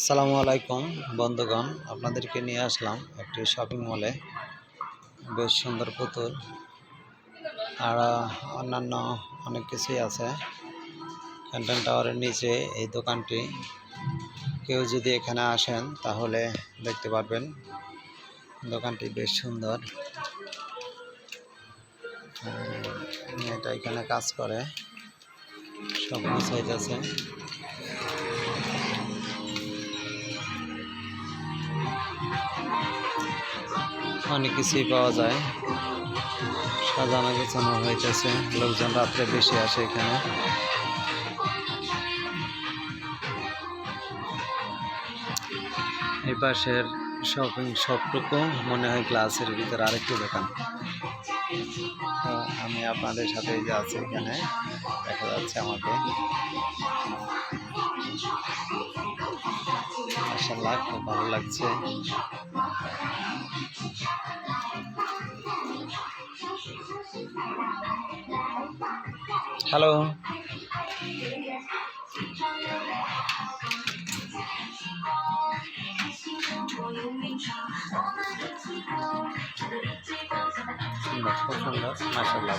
আসসালামু আলাইকুম, বন্ধুগণ। আপনাদেরকে নিয়ে আসলাম একটি শপিং মলে বেশ সুন্দর পুতুল। আর অন্যান্য অনেক কিছুই আছে। ক্যান্টন টাওয়ারের নিচে এই দোকানটি। কেউ যদি এখানে আসেন, তাহলে দেখতে পারবেন। দোকানটি বেশ সুন্দর। মেয়েটা এখানে কাজ করে। সব সাইজ অনেক কিছুই পাওয়া যায়। সাজানো গোছানো হইতেছে। লোকজন রাত্রে বেশি আসে এখানে। এই পাশের শপিং শপটুকু মনে হয় গ্লাসের ভিতরে আরেকটি দোকান। আমি আপনাদের সাথে যে আছি এখানে। দেখা যাচ্ছে আমাকে। মাসাল্লাহ খুব ভালো লাগছে। হ্যালো সুন্দর খুব সুন্দর মাসাল্লাহ